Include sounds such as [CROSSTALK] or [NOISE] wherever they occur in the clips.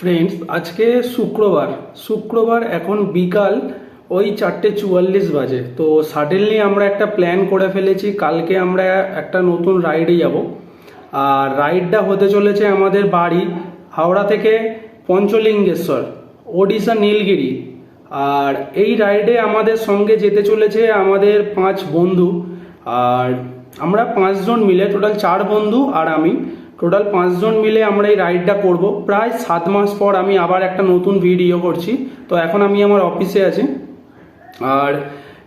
Friends আজকে শুক্রবার। শুক্রবার এখন বিকাল ওই চারটে চুয়াল্লিশ বাজে। তো সাডেনলি আমরা একটা প্ল্যান করে ফেলেছি, কালকে আমরা একটা নতুন রাইডে যাব। আর রাইডটা হতে চলেছে আমাদের বাড়ি হাওড়া থেকে পঞ্চলিঙ্গেশ্বর, ওডিশা নীলগিরি। আর এই রাইডে আমাদের সঙ্গে যেতে চলেছে আমাদের পাঁচ বন্ধু। আর আমরা পাঁচজন মিলে টোটাল চার বন্ধু আর আমি। টোটাল পাঁচজন মিলে আমরা এই রাইডটা করব। প্রায় সাত মাস পর আমি আবার একটা নতুন ভিডিও করছি। তো এখন আমি আমার অফিসে আছি। আর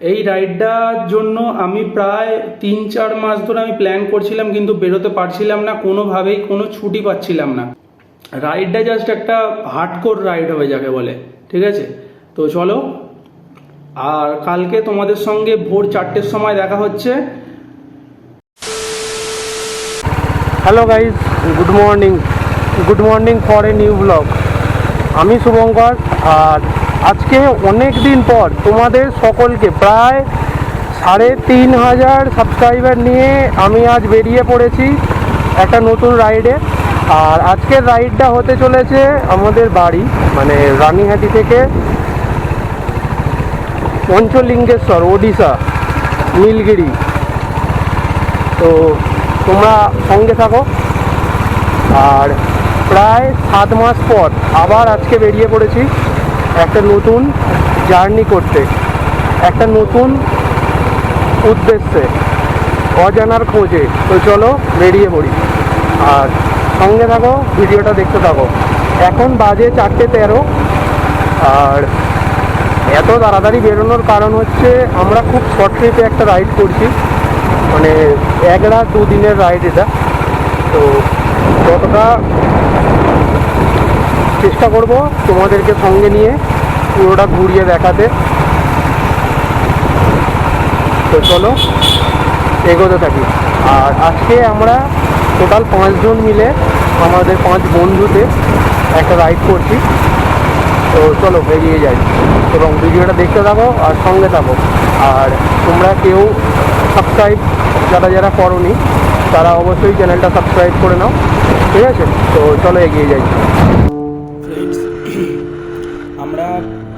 এই রাইডটার জন্য আমি প্রায় তিন চার মাস ধরে আমি প্ল্যান করছিলাম, কিন্তু বেরোতে পারছিলাম না। কোনোভাবেই কোনো ছুটি পাচ্ছিলাম না। রাইডটা জাস্ট একটা হার্ডকোর রাইড হবে যাকে বলে। ঠিক আছে? তো চলো। আর কালকে তোমাদের সঙ্গে ভোর চারটের সময় দেখা হচ্ছে। Hello guys good morning good morning for a new blog আমি শুভঙ্কর, আর আজকে অনেক দিন পর তোমাদের সকলকে প্রায় সাড়ে তিন হাজার সাবস্ক্রাইবার নিয়ে আমি আজ বেরিয়ে পড়েছি একটা নতুন রাইডে আর আজকের রাইডটা হতে চলেছে আমাদের বাড়ি মানে রানীহাটি থেকে পঞ্চলিঙ্গেশ্বর, ওডিশা, নীলগিরি। তো তোমরা সঙ্গে থাকো। আর প্রায় সাত মাস পর আবার আজকে বেরিয়ে পড়েছি একটা নতুন জার্নি করতে, একটা নতুন উদ্দেশ্যে, অজানার খোঁজে। তো চলো বেরিয়ে পড়ি। আর সঙ্গে থাকো, ভিডিওটা দেখতে থাকো। এখন বাজে চারটে তেরো। আর এত তাড়াতাড়ি বেরোনোর কারণ হচ্ছে আমরা খুব শর্ট ট্রিপে একটা রাইড করছি। মানে এক রাত দুদিনের রাইড এটা। তো যতটা চেষ্টা করব তোমাদেরকে সঙ্গে নিয়ে পুরোটা ঘুরিয়ে দেখাতে। তো চলো, এগোতে থাকি। আর আজকে আমরা টোটাল পাঁচজন মিলে আমাদের পাঁচ বন্ধুতে একটা রাইড করছি। তো চলো, বেরিয়ে যাই। এবং ভিডিওটা দেখতে থাকো আর সঙ্গে থাকো। আর তোমরা কেউ সাবস্ক্রাইব যারা যারা করনি, তারা অবশ্যই চ্যানেলটা সাবস্ক্রাইব করে নাও। ঠিক আছে? তো চলো এগিয়ে যাই। আমরা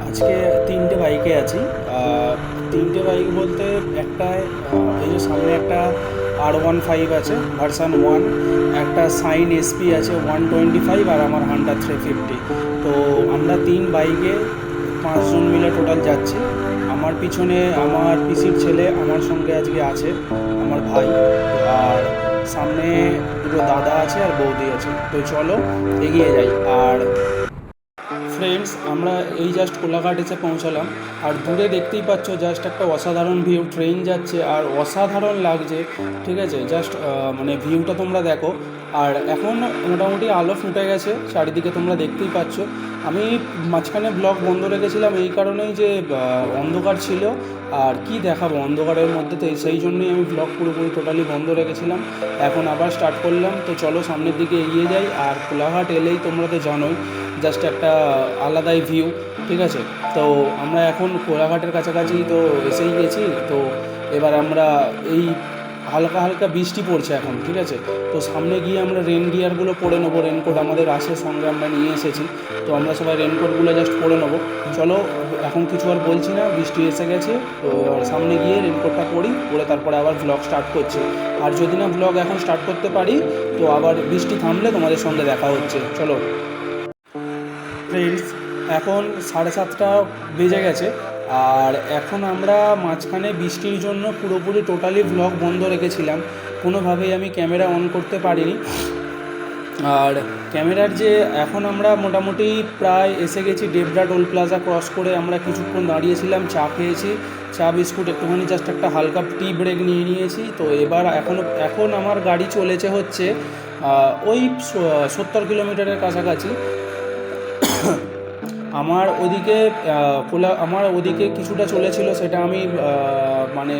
আজকে তিনটে বাইকে আছি। তিনটে বাইক বলতে একটায় এই যে সামনে একটা আর ওয়ান ফাইভ আছে ভার্সান ওয়ান একটা সাইন এসপি আছে ওয়ান টোয়েন্টি ফাইভ আর আমার হান্ডা থ্রি ফিফটি তো আমরা তিন বাইকে পাঁচজন মিলে টোটাল যাচ্ছি। আমার পিছনে আমার পিসির ছেলে আমার সঙ্গে আজকে আছে, আমার ভাই। আর সামনে দুটো দাদা আছে আর বৌদি আছে। তো চলো, এগিয়ে যাই। আর ফ্রেন্ডস আমরা এই জাস্ট কোলাঘাট এসে পৌঁছালাম। আর দূরে দেখতেই পাচ্ছ জাস্ট একটা অসাধারণ ভিউ ট্রেন যাচ্ছে। আর অসাধারণ লাগছে, ঠিক আছে? জাস্ট মানে ভিউটা তোমরা দেখো। আর এখন মোটামুটি আলো ফুটে গেছে, চারিদিকে তোমরা দেখতেই পাচ্ছ। আমি মাঝখানে ব্লগ বন্ধ রেখেছিলাম এই কারণেই যে অন্ধকার ছিল। আর কি দেখাবো, অন্ধকারের মধ্যে তো সেই জন্যই আমি ব্লগ পুরোপুরি টোটালি বন্ধ রেখেছিলাম। এখন আবার স্টার্ট করলাম, তো চলো সামনের দিকে এগিয়ে যাই। আর কোলাঘাট এলেই তোমরা তো জানোই জাস্ট একটা আলাদাই ভিউ ঠিক আছে? তো আমরা এখন কোলাঘাটের কাছাকাছি তো এসেই গেছি। তো এবার আমরা এই হালকা হালকা বৃষ্টি পড়ছে এখন, ঠিক আছে? তো সামনে গিয়ে আমরা রেন গিয়ারগুলো পরে নেব রেনকোট আমাদের আসে সঙ্গে আমরা নিয়ে এসেছি। তো আমরা সবাই রেনকোটগুলো জাস্ট পরে নেব। চলো, এখন কিছু আর বলছি না, বৃষ্টি এসে গেছে, তো সামনে গিয়ে রেনকোটটা পরি, পরে তারপরে আবার ব্লগ স্টার্ট করছি। আর যদি না ব্লগ এখন স্টার্ট করতে পারি, তো আবার বৃষ্টি থামলে তোমাদের সঙ্গে দেখা হচ্ছে। চলো। এখন সাড়ে সাতটা বেজে গেছে আর এখন আমরা মাঝখানে বৃষ্টির জন্য পুরোপুরি টোটালি ব্লগ বন্ধ রেখেছিলাম। কোনোভাবেই আমি ক্যামেরা অন করতে পারিনি। আর ক্যামেরার যে এখন আমরা মোটামুটি প্রায় এসে গেছি ডেবরা টোল প্লাজা ক্রস করে আমরা কিছুক্ষণ দাঁড়িয়েছিলাম, চা খেয়েছি, চা বিস্কুট একটুখানি জাস্ট একটা হালকা টি ব্রেক নিয়ে নিয়েছি। তো এবার এখনও এখন আমার গাড়ি চলেছে হচ্ছে ওই সত্তর কিলোমিটারের কাছাকাছি। আমার ওদিকে কোলা আমার ওদিকে কিছুটা চলেছিল, সেটা আমি মানে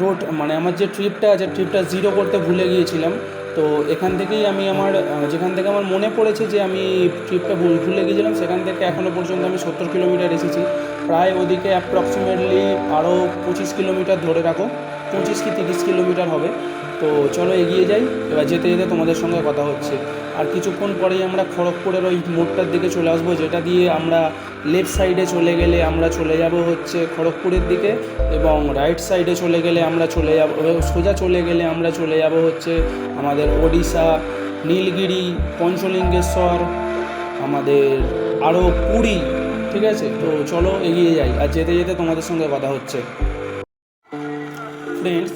রোড মানে আমার যে ট্রিপটা আছে ট্রিপটা জিরো করতে ভুলে গিয়েছিলাম। তো এখান থেকেই আমি আমার যেখান থেকে আমার মনে পড়েছে যে আমি ট্রিপটা ভুল, ভুলে গিয়েছিলাম, সেখান থেকে এখনও পর্যন্ত আমি সত্তর কিলোমিটার এসেছি। প্রায় ওদিকে অ্যাপ্রক্সিমেটলি আরও পঁচিশ কিলোমিটার ধরে রাখো, পঁচিশ কি তিরিশ কিলোমিটার হবে। তো চলো এগিয়ে যাই, এবার যেতে যেতে তোমাদের সঙ্গে কথা হচ্ছে। আর কিছুক্ষণ পরেই আমরা খড়গপুরের ওই মোড়টার দিকে চলে আসব, যেটা দিয়ে আমরা লেফট সাইডে চলে গেলে আমরা চলে যাব হচ্ছে খড়গপুরের দিকে এবং রাইট সাইডে চলে গেলে আমরা চলে যাব সোজা চলে গেলে আমরা চলে যাব হচ্ছে আমাদের ওড়িশা, নীলগিরি, পঞ্চলিঙ্গেশ্বর, আমাদের আরও পুরী, ঠিক আছে? তো চলো এগিয়ে যাই, আর যেতে যেতে তোমাদের সঙ্গে কথা হচ্ছে। ফ্রেন্ডস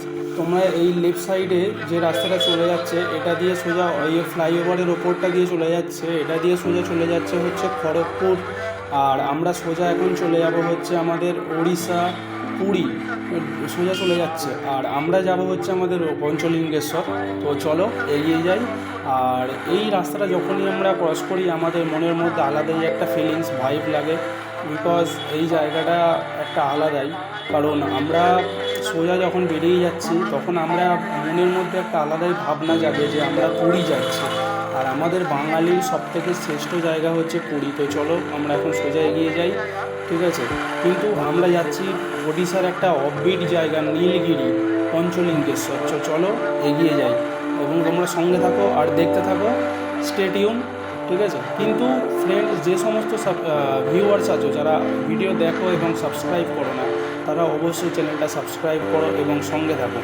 তোমরা এই লেফট সাইডে যে রাস্তাটা চলে যাচ্ছে, এটা দিয়ে সোজা ওই ফ্লাইওভারের ওপরটা দিয়ে চলে যাচ্ছে, এটা দিয়ে সোজা চলে যাচ্ছে হচ্ছে খড়গপুর। আর আমরা সোজা এখন চলে যাব হচ্ছে আমাদের ওড়িশা পুরী, সোজা চলে যাচ্ছে। আর আমরা যাব হচ্ছে আমাদের পঞ্চলিঙ্গেশ্বর। তো চলো এগিয়ে যাই। আর এই রাস্তাটা যখনই আমরা ক্রস করি, আমাদের মনের মধ্যে আলাদাই একটা ফিলিংস ভাইব লাগে। বিকজ এই জায়গাটা একটা আলাদাই। কারণ আমরা সোজা যখন বেরিয়ে যাচ্ছি, তখন আমরা মনের মধ্যে একটা আলাদাই ভাবনা যাবে যে আমরা পুরী যাচ্ছি। আর আমাদের বাঙালির সব থেকে শ্রেষ্ঠ জায়গা হচ্ছে পুরী। তো চলো, আমরা এখন সোজা এগিয়ে যাই, ঠিক আছে? কিন্তু আমরা যাচ্ছি ওড়িশার একটা অফবিট জায়গা, নীলগিরি, পঞ্চলিঙ্গেশ্বর। চলো, এগিয়ে যাই। এবং তোমরা সঙ্গে থাকো আর দেখতে থাকো। স্টেডিয়াম ঠিক আছে? কিন্তু ফ্রেন্ডস যে সমস্ত ভিউয়ার্স আছো, যারা ভিডিও দেখো এবং সাবস্ক্রাইব করো না তারা অবশ্যই চ্যানেলটা সাবস্ক্রাইব করো এবং সঙ্গে থাকো।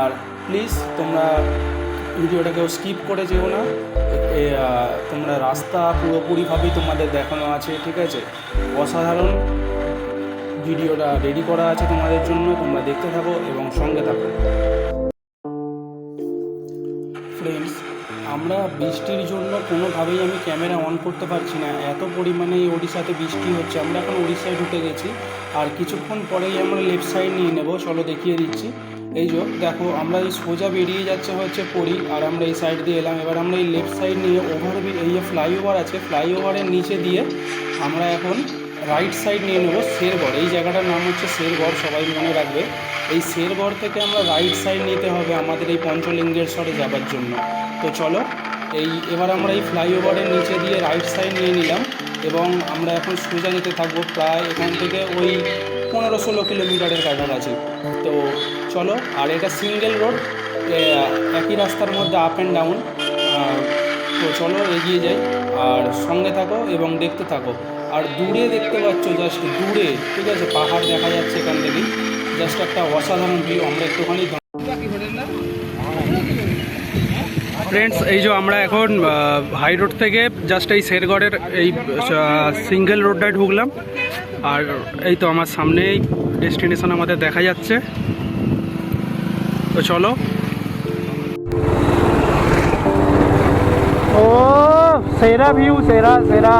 আর প্লিজ তোমরা ভিডিওটাকেও স্কিপ করে যেও না। তোমরা রাস্তা পুরোপুরিভাবেই তোমাদের দেখানো আছে ঠিক আছে? অসাধারণ ভিডিওটা রেডি করা আছে তোমাদের জন্য। তোমরা দেখতে থাকো এবং সঙ্গে থাকো। আমরা বৃষ্টির জন্য কোনোভাবেই আমি ক্যামেরা অন করতে পারছি না। এত পরিমাণে ওড়িশাতে বৃষ্টি হচ্ছে। আমরা এখন উড়িষ্যায় ঢুকে গেছি। আর কিছুক্ষণ পরেই আমরা লেফট সাইড নিয়ে নেব। চলো দেখিয়ে দিচ্ছি। এই যে, দেখো, আমরা এই সোজা বেরিয়ে যাচ্ছে হচ্ছে পুরী। আর আমরা এই সাইড দিয়ে এলাম। এবার আমরা এই লেফট সাইড নিয়ে ওভার এই যে ফ্লাইওভার আছে ফ্লাইওভারের নিচে দিয়ে আমরা এখন রাইট সাইড নিয়ে নেব শেরগড়। এই জায়গাটার নাম হচ্ছে শেরগড়, সবাই মনে রাখবে। এই শেরগড় থেকে আমরা রাইট সাইড নিতে হবে আমাদের এই পঞ্চলিঙ্গেশ্বরে যাবার জন্য। তো চলো, এই এবার আমরা এই ফ্লাইওভারের নিচে দিয়ে রাইট সাইড নিয়ে নিলাম এবং আমরা এখন সোজা নিতে থাকব প্রায় এখান থেকে ওই পনেরো ষোলো কিলোমিটারের কাছাকাছি। তো চলো, আর এটা সিঙ্গেল রোড একই রাস্তার মধ্যে আপ অ্যান্ড ডাউন তো চলো এগিয়ে যাই, আর সঙ্গে থাকো এবং দেখতে থাকো। আর দূরে দেখতে পাচ্ছ জাস্ট দূরে, ঠিক আছে, পাহাড় দেখা যাচ্ছে এখান থেকেই জাস্ট একটা অসাধারণ ভিউ আমরা একটুখানি ফ্রেন্ডস এই যে আমরা এখন হাই রোড থেকে জাস্ট এই শেরগড়ের এই সিঙ্গেল রোডটায় ঢুকলাম। আর এই তো আমার সামনেই ডেস্টিনেশন আমাদের দেখা যাচ্ছে। তো চলো। ও সেরা ভিউ সেরা সেরা।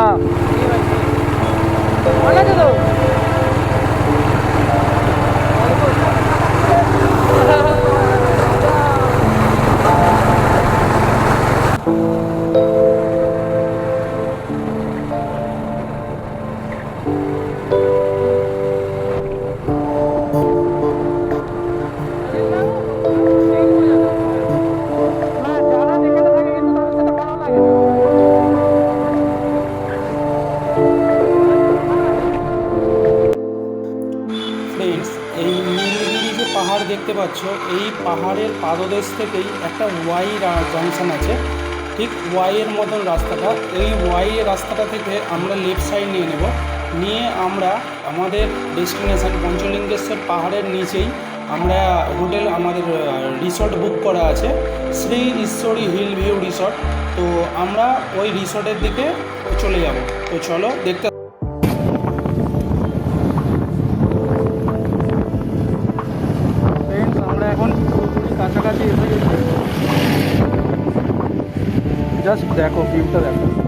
পাহাড়ের পাদদেশ থেকেই একটা ওয়াই জংশন আছে। ঠিক ওয়াইয়ের মতন রাস্তাটা। এই ওয়াই রাস্তাটা থেকে আমরা লেফট সাইড নিয়ে নেব। নিয়ে আমরা আমাদের ডেস্টিনেশন পঞ্চলিঙ্গেশ্বর পাহাড়ের নিচেই আমরা হোটেল, আমাদের রিসর্ট বুক করা আছে। Shri Ishwari hill view resort. তো আমরা ওই রিসর্টের দিকে চলে যাব। তো চলো দেখতে ফ্রেন্ডস আমরা এখন পুরোপুরি কাছাকাছি এসে গেছি জাস্ট দেখো ভিউটা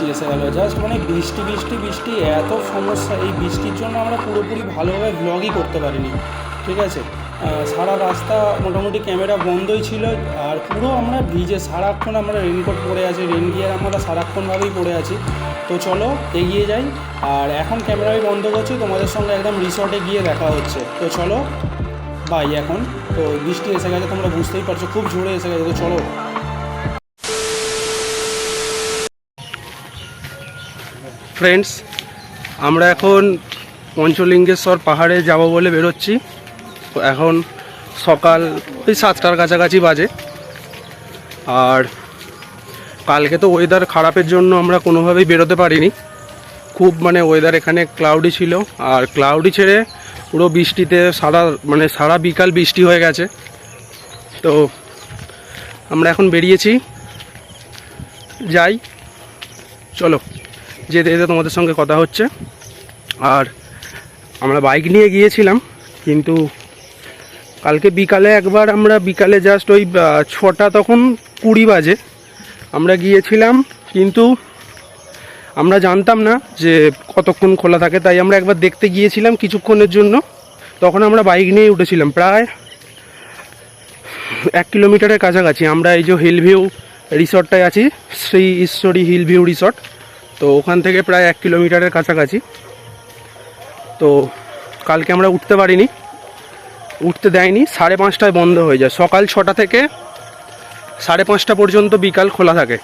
বৃষ্টি এসে গেল। জাস্ট মানে বৃষ্টি বৃষ্টি বৃষ্টি, এত সমস্যা। এই বৃষ্টির জন্য আমরা পুরোপুরি ভালোভাবে ব্লগই করতে পারিনি। ঠিক আছে? সারা রাস্তা মোটামুটি ক্যামেরা বন্ধই ছিল। আর পুরো আমরা ভিজে, সারাক্ষণ আমরা রেনকোট পরে আছি। রেন গিয়ার আমরা সারাক্ষণভাবেই পরে আছি। তো চলো, এগিয়ে যাই। আর এখন ক্যামেরাই বন্ধ করছি। তোমাদের সঙ্গে একদম রিসর্টে গিয়ে দেখা হচ্ছে। তো চলো বাই এখন। তো বৃষ্টি এসে গেছে, তোমরা বুঝতেই পারছ। খুব জোরে এসে গেছে। তো চলো ফ্রেন্ডস আমরা এখন পঞ্চলিঙ্গেশ্বর পাহাড়ে যাব বলে বেরোচ্ছি। এখন সকাল ওই সাতটার কাছাকাছি বাজে। আর কালকে তো ওয়েদার খারাপের জন্য আমরা কোনোভাবেই বেরোতে পারিনি। খুব মানে ওয়েদার এখানে ক্লাউডি ছিল। আর ক্লাউডি ছেড়ে পুরো বৃষ্টিতে সারা মানে সারা বিকাল বৃষ্টি হয়ে গেছে। তো আমরা এখন বেরিয়েছি। যাই, চলো। যেতে যেতে তোমাদের সঙ্গে কথা হচ্ছে। আর আমরা বাইক নিয়ে গিয়েছিলাম, কিন্তু কালকে বিকালে একবার আমরা বিকালে জাস্ট ওই ছটা তখন কুড়ি বাজে। আমরা গিয়েছিলাম, কিন্তু আমরা জানতাম না যে কতক্ষণ খোলা থাকে, তাই আমরা একবার দেখতে গিয়েছিলাম কিছুক্ষণের জন্য। তখন আমরা বাইক নিয়ে উঠেছিলাম, প্রায় এক কিলোমিটারের কাছাকাছি। আমরা এই যে হিল ভিউ রিসর্টটায় আছি, Shri Ishwari hill view resort তো ওখান থেকে প্রায় এক কিলোমিটারের কাছাকাছি। তো কালকে আমরা উঠতে পারিনি। উঠতে দেয়নি, সাড়ে পাঁচটায় বন্ধ হয়ে যায়। সকাল ছটা থেকে সাড়ে পাঁচটা পর্যন্ত বিকাল খোলা থাকে।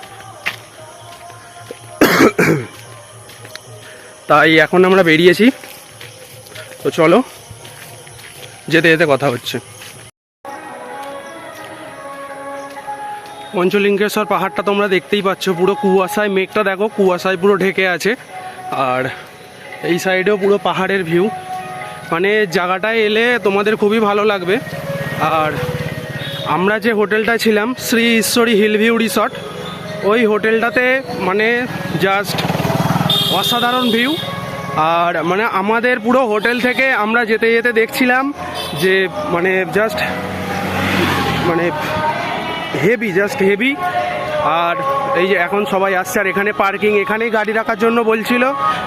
তাই এখন আমরা বেরিয়েছি। তো চলো, যেতে যেতে কথা হচ্ছে। পঞ্চলিঙ্গেশ্বর পাহাড়টা তোমরা দেখতেই পাচ্ছ, পুরো কুয়াশায় মেঘটা দেখো, কুয়াশায় পুরো ঢেকে আছে। আর এই সাইডেও পুরো পাহাড়ের ভিউ মানে জায়গাটায় এলে তোমাদের খুবই ভালো লাগবে। আর আমরা যে হোটেলটা ছিলাম, Shri Ishwari hill view resort, ওই হোটেলটাতে মানে জাস্ট অসাধারণ ভিউ আর মানে আমাদের পুরো হোটেল থেকে আমরা যেতে যেতে দেখছিলাম যে মানে জাস্ট মানে হেভি জাস্ট হেভি আর এই যে এখন সবাই আসছে আর এখানে পার্কিং এখানেই গাড়ি রাখার জন্য বলছিল।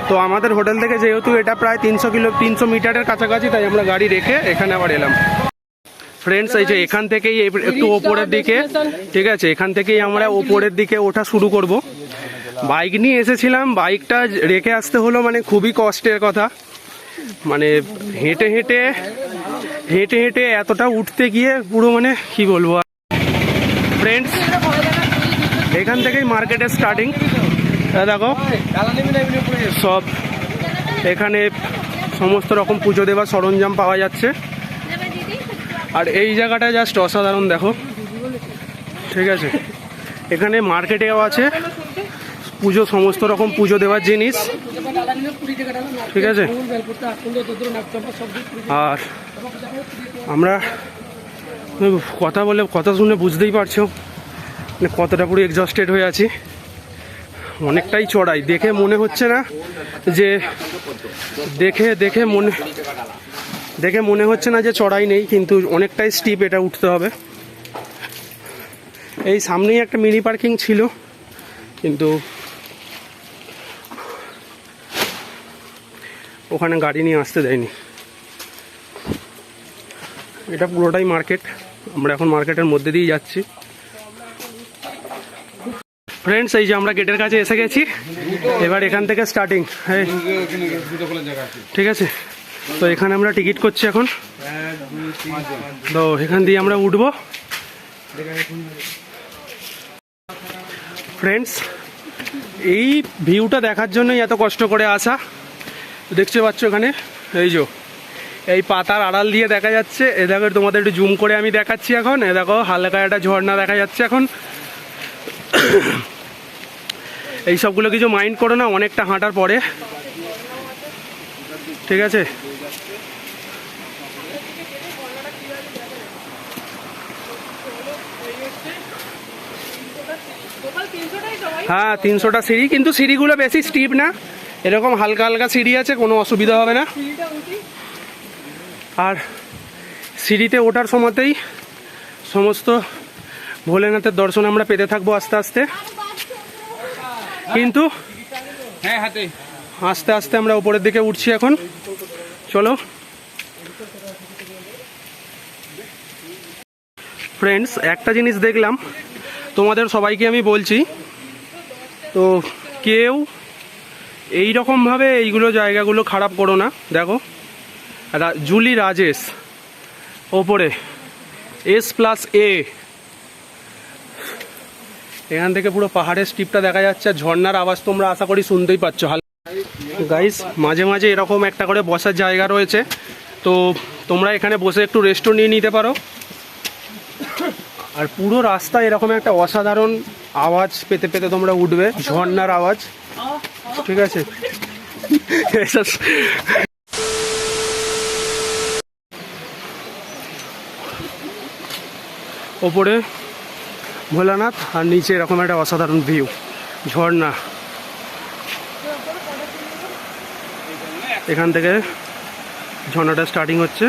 তো আমাদের হোটেল থেকে যেহেতু এটা প্রায় তিনশো কিলো তিনশো মিটারের কাছাকাছি তাই আমরা গাড়ি রেখে এখানে আবার এলাম। ফ্রেন্ডস এই যে এখান থেকেই একটু ওপরের দিকে ঠিক আছে এখান থেকেই আমরা ওপরের দিকে ওঠা শুরু করব। বাইক নিয়ে এসেছিলাম বাইকটা রেখে আসতে হলো মানে খুবই কষ্টের কথা। মানে হেঁটে হেঁটে হেঁটে হেঁটে এতটা উঠতে গিয়ে পুরো মানে কি বলব ফ্রেন্ডস এখান থেকেই মার্কেটের স্টার্টিং দেখো, সব এখানে সমস্ত রকম পুজো দেওয়ার সরঞ্জাম পাওয়া যাচ্ছে। আর এই জায়গাটা জাস্ট অসাধারণ, দেখো। ঠিক আছে? এখানে মার্কেটেও আছে। পুজো, সমস্ত রকম পুজো দেওয়ার জিনিস। ঠিক আছে? আর আমরা কথা বলে, কথা শুনে বুঝতেই পারছ। মানে কতটা পুরো এক্সস্টেড হয়ে আছি। অনেকটাই চড়াই। দেখে মনে হচ্ছে না যে, দেখে দেখে মনে দেখে মনে হচ্ছে না যে চড়াই নেই, কিন্তু অনেকটাই স্টিপ এটা উঠতে হবে। এই সামনেই একটা মিনি পার্কিং ছিল, কিন্তু ওখানে গাড়ি নিয়ে আসতে দেয়নি। এটা পুরোটাই মার্কেট আমরা এখন মার্কেটের মধ্যে দিয়ে যাচ্ছি। ফ্রেন্ডস এই যে আমরা গেটের কাছে এসে গেছি। এবার এখান থেকে স্টার্টিং ঠিক আছে? তো এখানে আমরা টিকিট করছি এখন। তো এখান দিয়ে আমরা উঠবো। ফ্রেন্ডস এই ভিউটা দেখার জন্যই এত কষ্ট করে আসা। দেখতে পাচ্ছ এখানে? এই যে। এই পাতার আড়াল দিয়ে দেখা যাচ্ছে। এ দেখো, তোমাদের একটু জুম করে আমি দেখাচ্ছি এখন। এ দেখো, হালকা একটা ঝর্ণা দেখা যাচ্ছে এখন। এই সবগুলো কিছু মাইন্ড করো না, অনেকটা হাঁটার পরে। ঠিক আছে? হ্যাঁ তিনশোটা সিঁড়ি, কিন্তু সিঁড়িগুলো বেশি স্টিপ না। এরকম হালকা হালকা সিঁড়ি আছে, কোনো অসুবিধা হবে না। আর সিঁড়িতে ওঠার সময়তেই সমস্ত ভোলেনাথের দর্শন আমরা পেতে থাকব আস্তে আস্তে। কিন্তু হ্যাঁ আস্তে আস্তে আমরা উপরের দিকে উঠছি এখন। চলো। ফ্রেন্ডস একটা জিনিস দেখলাম তোমাদের সবাইকে আমি বলছি তো কেউ এই রকমভাবে এইগুলো জায়গাগুলো খারাপ করো না। দেখো জুলি রাজেশ, ওপরে, এস প্লাস এ। এখান থেকে পুরো পাহাড়ের স্টিপটা দেখা যাচ্ছে, আর ঝর্ণার আওয়াজ তোমরা আশা করি শুনতেই পাচ্ছ। গাইস মাঝে মাঝে এরকম একটা করে বসার জায়গা রয়েছে, তো তোমরা এখানে বসে একটু রেস্টও নিয়ে নিতে পারো। আর পুরো রাস্তা এরকম একটা অসাধারণ আওয়াজ পেতে পেতে তোমরা উঠবে, ঝর্ণার আওয়াজ। ঠিক আছে? [LAUGHS] ওপরে ভোলানাথ আর নিচে এরকম একটা অসাধারণ ভিউ ঝর্ণা। এখান থেকে ঝর্ণাটা স্টার্টিং হচ্ছে।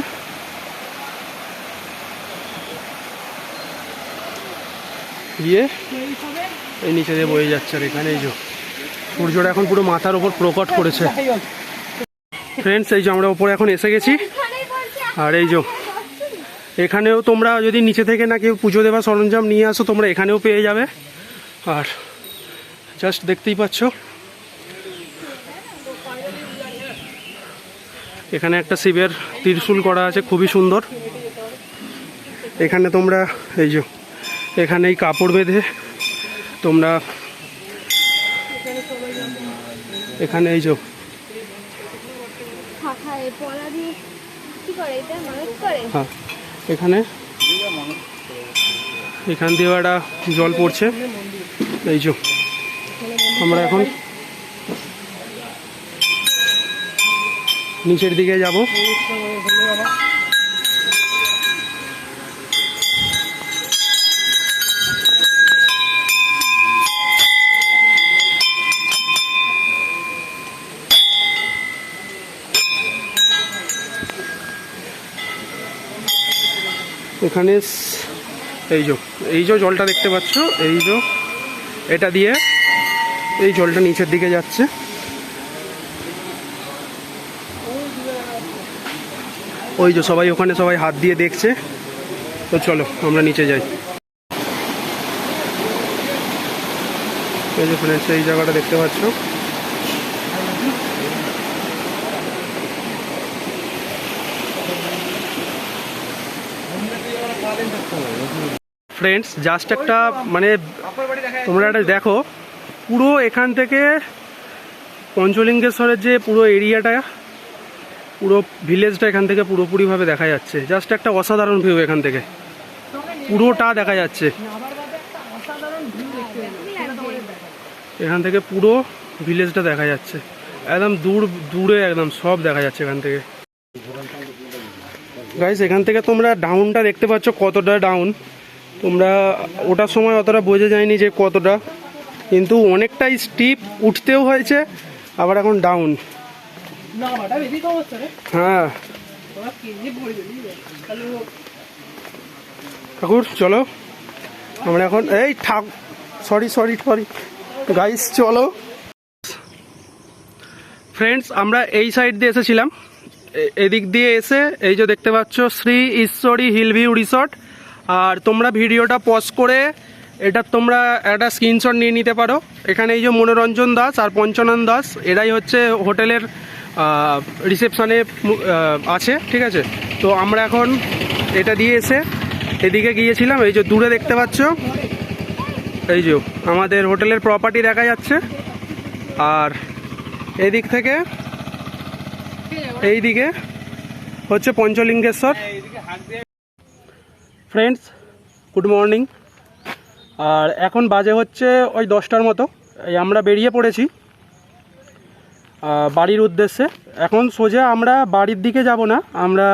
গিয়ে এই নিচে দিয়ে বয়ে যাচ্ছে আর এখানে এই যে সূর্যটা এখন পুরো মাথার উপর প্রকট করেছে। ফ্রেন্ডস এই যে আমরা ওপরে এখন এসে গেছি। আর এই যে এখানেও তোমরা যদি নিচে থেকে না কেউ পুজো দেওয়ার সরঞ্জাম নিয়ে আসো তোমরা এখানেও পেয়ে যাবে। আর জাস্ট দেখতেই পাচ্ছ। এখানে একটা শিবের ত্রিশূল করা আছে খুবই সুন্দর। এখানে তোমরা এই যে এখানে এই কাপড় বেঁধে তোমরা এখানে এই যে করে? হ্যাঁ। এখানে। এখান দিয়েও একটা জল পড়ছে। এই যে আমরা এখন নিচের দিকে যাব। এখানে এই যে এই যে জলটা দেখতে পাচ্ছ, এই যে, এটা দিয়ে এই জলটা নিচের দিকে যাচ্ছে। ওই যে সবাই ওখানে সবাই হাত দিয়ে দেখছে। তো চলো, আমরা নিচে যাই। এই যে ফ্রেন্ডস, এই জায়গাটা দেখতে পাচ্ছ। ফ্রেন্ডস জাস্ট একটা মানে তোমরা একটা দেখো, পুরো এখান থেকে পঞ্চলিঙ্গেশ্বরের যে পুরো এরিয়াটা, পুরো ভিলেজটা এখান থেকে পুরোপুরিভাবে দেখা যাচ্ছে। জাস্ট একটা অসাধারণ ভিউ এখান থেকে। পুরোটা দেখা যাচ্ছে। এখান থেকে পুরো ভিলেজটা দেখা যাচ্ছে। একদম দূর, দূরে একদম সব দেখা যাচ্ছে এখান থেকে। গাইস এখান থেকে তোমরা ডাউনটা দেখতে পাচ্ছ কতটা ডাউন তোমরা ওটার সময় অতটা বোঝা যায়নি যে কতটা কিন্তু অনেকটাই স্টিপ উঠতেও হয়েছে আবার এখন ডাউন হ্যাঁ। ঠাকুর চলো। আমরা এখন এই ঠাক সরি সরি সরি গাইস চলো। ফ্রেন্ডস আমরা এই সাইড দিয়ে এসেছিলাম। এদিক দিয়ে এসে এই যে দেখতে পাচ্ছ Shri Ishwari hill view resort. আর তোমরা ভিডিওটা পজ করে এটা তোমরা একটা স্ক্রিনশট নিয়ে নিতে পারো। এখানে এই যে মনোরঞ্জন দাস আর পঞ্চনন দাস, এরাই হচ্ছে হোটেলের রিসেপশনে আছে, ঠিক আছে? তো আমরা এখন এটা দিয়ে এসে এদিকে গিয়েছিলাম। এই যে দূরে দেখতে পাচ্ছ, এই যে আমাদের হোটেলের প্রপার্টি দেখা যাচ্ছে। আর এদিক থেকে এই দিকে হচ্ছে পঞ্চলিঙ্গেশ্বর। ফ্রেন্ডস গুড মর্নিং আর এখন বাজে হচ্ছে ওই দশটার মতো। এই আমরা বেরিয়ে পড়েছি বাড়ির উদ্দেশ্যে। এখন সোজা আমরা বাড়ির দিকে যাব না। আমরা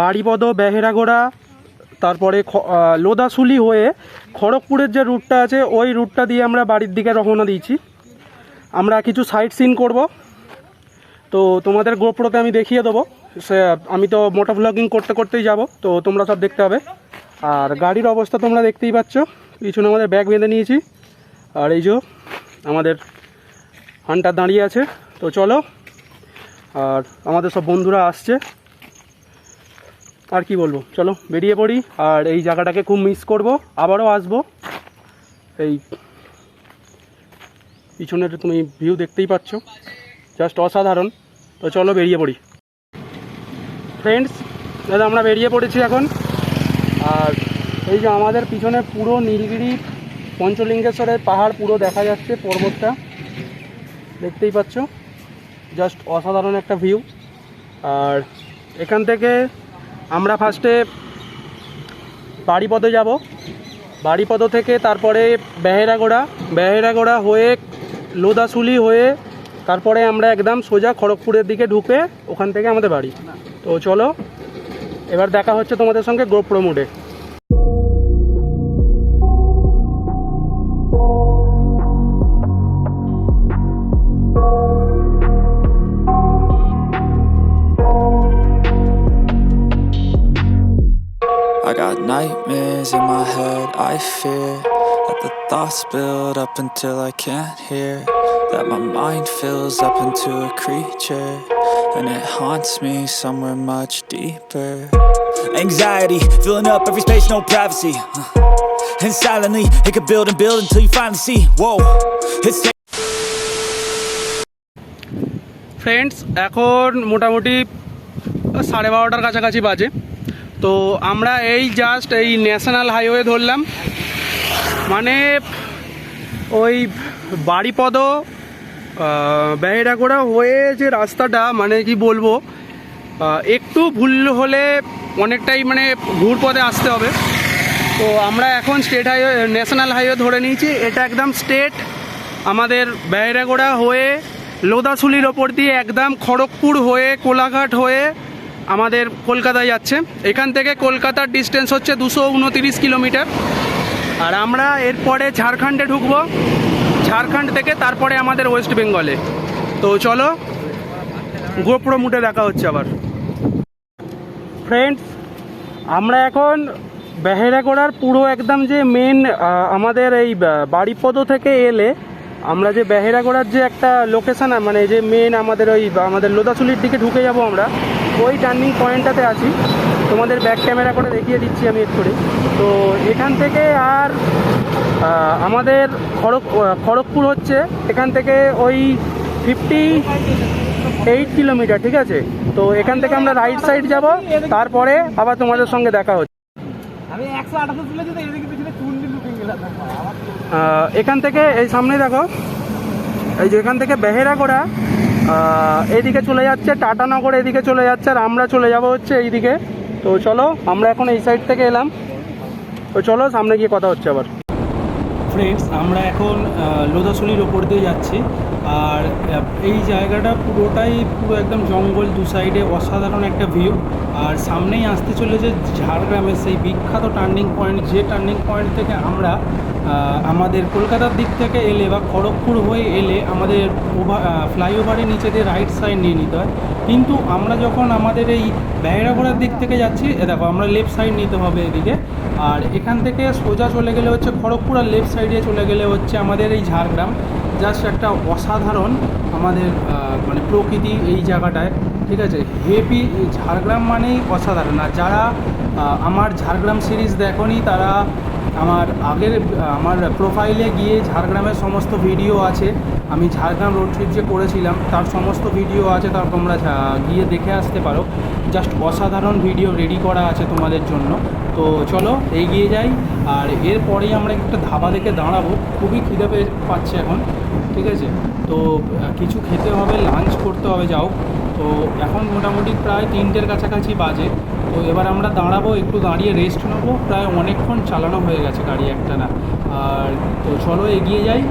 বাড়িপদ, বেহেরাগোড়া, তারপরে লোদাশুলি হয়ে খড়গপুরের যে রুটটা আছে, ওই রুটটা দিয়ে আমরা বাড়ির দিকে রওনা দিয়েছি। আমরা কিছু সাইট সিন করব। তো তোমাদের গোপ্রোতে আমি দেখিয়ে দেবো। সে, আমি তো মোটো ভ্লগিং করতে করতেই যাব, তো তোমরা সব দেখতে হবে। আর গাড়ির অবস্থা তোমরা দেখতেই পাচ্ছ, পিছনে আমাদের ব্যাগ বেঁধে নিয়েছি। আর এই যে আমাদের হান্টার দাঁড়িয়ে আছে, তো চলো। আর আমাদের সব বন্ধুরা আসছে। আর কি বলব, চলো বেরিয়ে পড়ি। আর এই জায়গাটাকে খুব মিস করব, আবারও আসব। এই পিছনের তুমি ভিউ দেখতেই পাচ্ছ জাস্ট অসাধারণ। তো চলো বেরিয়ে পড়ি। ফ্রেন্ডস দাদা, আমরা বেরিয়ে পড়েছি এখন। আর এই যে আমাদের পিছনে পুরো নীলগিরি পঞ্চলিঙ্গেশ্বরের পাহাড় পুরো দেখা যাচ্ছে পর্বতটা। দেখতেই পাচ্ছ জাস্ট অসাধারণ একটা ভিউ আর এখান থেকে আমরা ফার্স্টে বাড়িপদে যাব। বাড়িপদ থেকে তারপরে বেহেরাগোড়া। বেহেরাগোড়া হয়ে লোদাসুলি হয়ে তারপরে আমরা একদম সোজা খড়গপুরের দিকে ঢুকে ওখান থেকে আমাদের বাড়ি। তো চলো এবার দেখা হচ্ছে তোমাদের সঙ্গে গোপ্রো মোডে I nightmares in my head, I fear that the thoughts build up until I can't hear. That my mind fills up into a creature, and it haunts me somewhere much deeper. Anxiety, filling up every space, no privacy. Uh, And silently, it could build and build until you finally see. Whoa, it's friends এখন মোটামুটি সাড়ে বারোটার কাছাকাছি বাজে তো আমরা এই just এই ন্যাশনাল হাইওয়ে ধরলাম মানে ওই বাড়িপদ বেহেরাগোড়া হয়ে যে রাস্তাটা মানে কি বলব একটু ভুল হলে অনেকটাই মানে ঘুর পথে আসতে হবে। তো আমরা এখন স্টেট হাইওয়ে ন্যাশনাল হাইওয়ে ধরে নিয়েছি। এটা একদম স্টেট আমাদের বেহেরাগোড়া হয়ে লোদাসুলির ওপর দিয়ে একদম খড়গপুর হয়ে, কোলাঘাট হয়ে আমাদের কলকাতায় যাচ্ছে। এখান থেকে কলকাতার ডিস্টেন্স হচ্ছে দুশো উনতিরিশ কিলোমিটার। আর আমরা এরপরে ঝাড়খণ্ডে ঢুকবো। ঝাড়খণ্ড থেকে, তারপরে আমাদের ওয়েস্ট বেঙ্গলে তো চলো গোপ্রো মুটে দেখা হচ্ছে আবার। ফ্রেন্ডস আমরা এখন বেহেরাগোড়ার পুরো একদম যে মেন আমাদের এই বাড়িপদ থেকে এলে, আমরা যে বেহেরাগোড়ার যে একটা লোকেশান মানে যে মেন আমাদের ওই, আমাদের লোদাচুলির দিকে ঢুকে যাব আমরা, ওই টার্নিং পয়েন্টটাতে আছি। তোমাদের ব্যাক ক্যামেরা করে দেখিয়ে দিচ্ছি আমি একটু তো এখান থেকে আর আমাদের খড়গ খড়গপুর হচ্ছে এখান থেকে ওই ফিফটি এইট কিলোমিটার ঠিক আছে? তো এখান থেকে আমরা রাইট সাইড যাব তারপরে আবার তোমাদের সঙ্গে দেখা হচ্ছে। এখান থেকে এই সামনে দেখো এই যে এখান থেকে বেহেরাগোড়া আহ, এইদিকে চলে যাচ্ছে টাটানগর এদিকে চলে যাচ্ছে আর আমরা চলে যাব হচ্ছে এইদিকে। তো চলো আমরা এখন এই সাইড থেকে এলাম। তো চলো সামনে গিয়ে কথা হচ্ছে আবার। ফ্রেন্ডস আমরা এখন লোদাসুলির ওপর দিয়ে যাচ্ছি। আর এই জায়গাটা পুরোটাই পুরো একদম জঙ্গল দু সাইডে অসাধারণ একটা ভিউ আর সামনেই আসতে চলেছে ঝাড়গ্রামের সেই বিখ্যাত টার্নিং পয়েন্ট যে টার্নিং পয়েন্ট থেকে আমরা আমাদের কলকাতার দিক থেকে এলে বা খড়গপুর হয়ে এলে আমাদের ওভার ফ্লাইওভারের নিচে দিয়ে রাইট সাইড নিয়ে নিতে হয়। কিন্তু আমরা যখন আমাদের এই বেহরাগোড়ার দিক থেকে যাচ্ছি দেখো আমরা লেফট সাইড নিতে হবে এদিকে। আর এখান থেকে সোজা চলে গেলে হচ্ছে খড়গপুর আর লেফট সাইডে চলে গেলে হচ্ছে আমাদের এই ঝাড়গ্রাম। জাস্ট একটা অসাধারণ আমাদের মানে প্রকৃতি এই জায়গাটায়। ঠিক আছে? হেপি ঝাড়গ্রাম মানেই অসাধারণ। আর যারা আমার ঝাড়গ্রাম সিরিজ দেখনি, তারা আমার আগের, আমার প্রোফাইলে গিয়ে ঝাড়গ্রামের সমস্ত ভিডিও আছে। আমি ঝাড়গ্রাম রোড ট্রিপ যে করেছিলাম, তার সমস্ত ভিডিও আছে, তার তোমরা গিয়ে দেখে আসতে পারো। জাস্ট অসাধারণ ভিডিও রেডি করা আছে তোমাদের জন্য। তো চলো, এগিয়ে যাই। আর এরপরেই আমরা একটা ধাবা দেখে দাঁড়াবো। খুবই খিদে পেয়ে পাচ্ছে এখন, ঠিক আছে? তো কিছু খেতে হবে লাঞ্চ করতে হবে, যাও। তো এখন মোটামুটি প্রায় তিনটের কাছাকাছি বাজে। তো এবার আমরা দাঁড়াবো, একটু দাঁড়িয়ে রেস্ট নেব। প্রায় অনেকক্ষণ চালানো হয়ে গেছে গাড়ি একটা না আর তো চলো এগিয়ে যাই।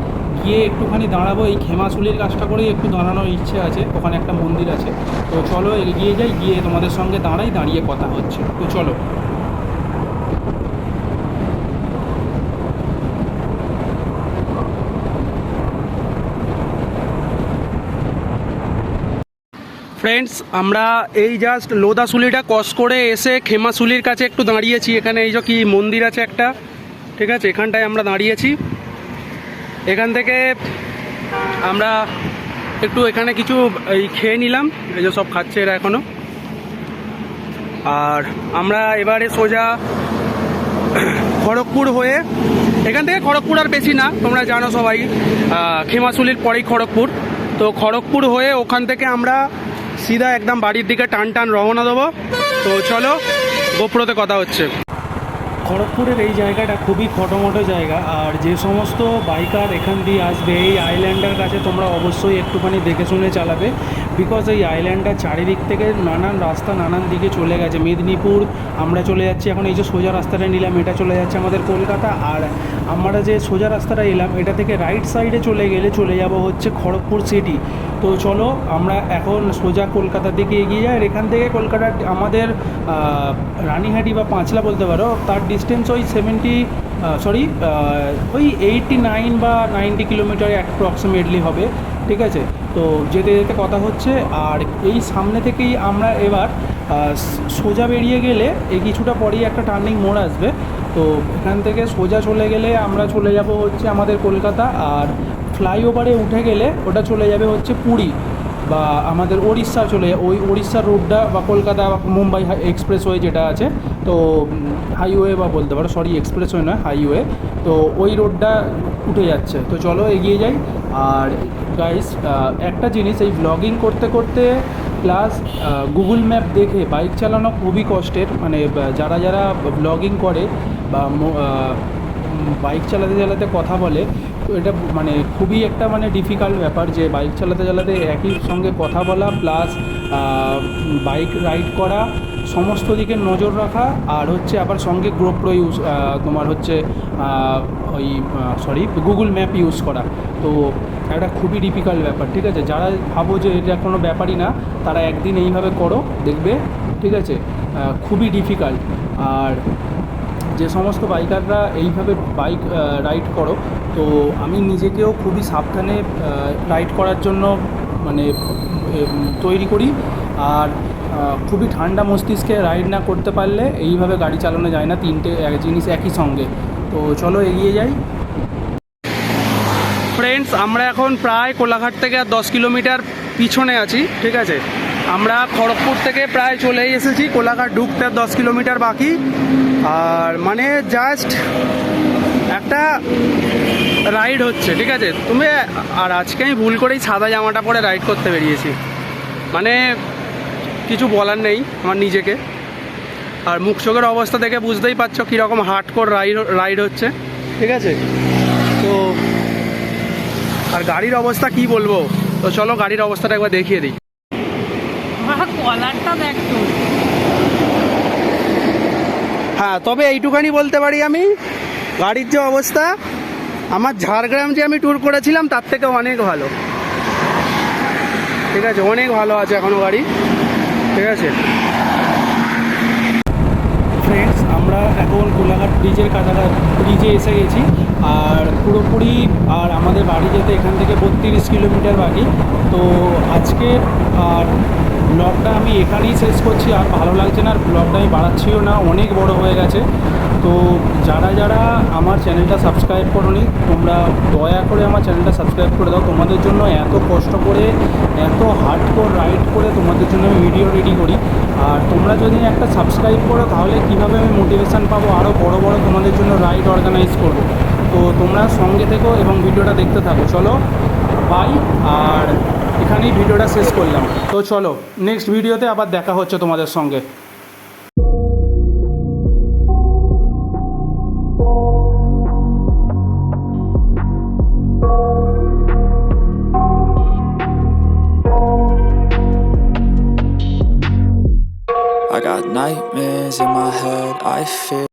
গিয়ে একটুখানি দাঁড়াবো, এই খেমাচুলির কাজটা করেই একটু দাঁড়ানোর ইচ্ছে আছে। ওখানে একটা মন্দির আছে। তো চলো এগিয়ে যাই, গিয়ে তোমাদের সঙ্গে দাঁড়াই, দাঁড়িয়ে কথা হচ্ছে। তো চলো। ফ্রেন্ডস আমরা এই জাস্ট লোদাসুলিটা ক্রস করে এসে খেমাশুলির কাছে একটু দাঁড়িয়েছি। এখানে এই যে কি মন্দির আছে একটা ঠিক আছে? এখানটায় আমরা দাঁড়িয়েছি। এখান থেকে আমরা একটু এখানে কিছু এই খেয়ে নিলাম। এই যে সব খাচ্ছে এরা এখনও আর আমরা এবারে সোজা খড়গপুর হয়ে এখান থেকে খড়গপুর আর বেশি না তোমরা জানো সবাই আহ, খেমাশুলির পরেই খড়গপুর। তো খড়গপুর হয়ে ওখান থেকে আমরা সিধা একদম বাড়ির দিকে টান টান রওনা দেবো। তো চলো গোপ্রোতে কথা হচ্ছে। খড়গপুরের এই জায়গাটা খুবই ফটোমটো জায়গা। আর যে সমস্ত বাইকার এখান দিয়ে আসবে, এই আইল্যান্ডের কাছে তোমরা অবশ্যই একটুখানি দেখে শুনে চালাবে। বিকজ এই আইল্যান্ডটা চারিদিক থেকে নানান রাস্তা নানান দিকে চলে গেছে। মেদিনীপুর, আমরা চলে যাচ্ছি এখন এই যে সোজা রাস্তাটা নিলাম, এটা চলে যাচ্ছে আমাদের কলকাতা। আর আমরা যে সোজা রাস্তাটা এলাম, এটা থেকে রাইট সাইডে চলে গেলে চলে যাব হচ্ছে খড়গপুর সিটি তো চলো, আমরা এখন সোজা কলকাতার দিকে এগিয়ে যাই। আর এখান থেকে কলকাতার আমাদের রানীহাটি বা পাঁচলা বলতে পারো, তার ডিস্টেন্স ওই সেভেন্টি সরি ওই এইটটি নাইন বা নাইনটি কিলোমিটার অ্যাপ্রক্সিমেটলি হবে, ঠিক আছে? তো যেতে যেতে কথা হচ্ছে, আর এই সামনে থেকেই আমরা এবার সোজা বেরিয়ে গেলে এই কিছুটা পরেই একটা টার্নিং মোড় আসবে। তো এখান থেকে সোজা চলে গেলে আমরা চলে যাব হচ্ছে আমাদের কলকাতা, আর ফ্লাইওভারে উঠে গেলে ওটা চলে যাবে হচ্ছে পুরী। বা আমাদের উড়িষ্যা চলে ওই উড়িষ্যার রোডটা বা কলকাতা বা মুম্বাই এক্সপ্রেসওয়ে যেটা আছে, তো হাইওয়ে বা বলতে পারো সরি এক্সপ্রেসওয়ে নয় হাইওয়ে তো ওই রোডটা উঠে যাচ্ছে। তো চলো এগিয়ে যাই। আর গাইস একটা জিনিস, এই ব্লগিং করতে করতে প্লাস গুগল ম্যাপ দেখে বাইক চালানো খুবই কষ্টের। মানে যারা যারা ব্লগিং করে বা বাইক চালাতে চালাতে কথা বলে এটা মানে খুবই একটা মানে ডিফিকাল্ট ব্যাপার যে বাইক চালাতে চালাতে একই সঙ্গে কথা বলা প্লাস বাইক রাইড করা, সমস্ত দিকে নজর রাখা আর হচ্ছে আবার সঙ্গে গ্রোপ্রো ইউজ তোমার হচ্ছে ওই সরি গুগল ম্যাপ ইউজ করা। তো একটা খুবই ডিফিকাল্ট ব্যাপার, ঠিক আছে? যারা ভাবো যে এটা কোনো ব্যাপারই না, তারা একদিন এইভাবে করো, দেখবে, ঠিক আছে? খুবই ডিফিকাল্ট আর যে সমস্ত বাইকাররা এইভাবে বাইক রাইড করো, তো আমি নিজেকেও খুবই সাবধানে রাইড করার জন্য মানে তৈরি করি। আর খুবই ঠান্ডা মস্তিষ্কে রাইড না করতে পারলে এইভাবে গাড়ি চালানো যায় না, তিনটে, এক জিনিস একই সঙ্গে। তো চলো এগিয়ে যাই। ফ্রেন্ডস আমরা এখন প্রায় কোলাঘাট থেকে আর দশ কিলোমিটার পিছনে আছি, ঠিক আছে? আমরা খড়গপুর থেকে প্রায় চলেই এসেছি, কোলাঘাট ঢুকতে আর দশ কিলোমিটার বাকি। আর মানে জাস্ট একটা রাইড হচ্ছে, ঠিক আছে? তুমি, আর আজকে আমি ভুল করেই সাদা জামাটা পরে রাইড করতে বেরিয়েছি। মানে কিছু বলার নেই আমার নিজেকে। আর মুখ চোখের অবস্থা দেখে বুঝতেই পারছ কীরকম হার্ড কোর রাইড রাইড হচ্ছে, ঠিক আছে? তো, আর গাড়ির অবস্থা কি বলব? তো চলো গাড়ির অবস্থাটা একবার দেখিয়ে দিই। কলারটা দেখ হ্যাঁ তবে এইটুখানি বলতে পারি আমি। গাড়ির যে অবস্থা, আমার ঝাড়গ্রাম যে আমি ট্যুর করেছিলাম, তার থেকে অনেক ভালো। ঠিক আছে, অনেক ভালো আছে এখনও গাড়ি। ঠিক আছে? ফ্রেন্ডস আমরা এখন কোলাঘাট ব্রিজের কাছাকাছি ব্রিজে এসে গেছি। আর পুরোপুরি, আর আমাদের বাড়ি যেতে এখান থেকে বত্রিশ কিলোমিটার বাকি। তো আজকে আর ব্লগটা আমি এখানেই শেষ করছি, আর ভালো লাগছে না, আর ব্লগটা আমি বাড়াচ্ছিও না, অনেক বড় হয়ে গেছে। তো যারা যারা আমার চ্যানেলটা সাবস্ক্রাইব করোনি, তোমরা দয়া করে আমার চ্যানেলটা সাবস্ক্রাইব করে দাও। তোমাদের জন্য এত কষ্ট করে, এত হার্ড কোর রাইড করে তোমাদের জন্য আমি ভিডিও রেডি করি। আর তোমরা যদি একটা সাবস্ক্রাইব করো, তাহলে কীভাবে আমি মোটিভেশান পাবো? আরও বড় বড় তোমাদের জন্য রাইড অর্গানাইজ করব। তো তোমরা সঙ্গে থেকো এবং ভিডিওটা দেখতে থাকো। চলো বাই আর এখানেই ভিডিওটা শেষ করলাম। তো চলো নেক্সট ভিডিওতে আবার দেখা হচ্ছে তোমাদের সঙ্গে।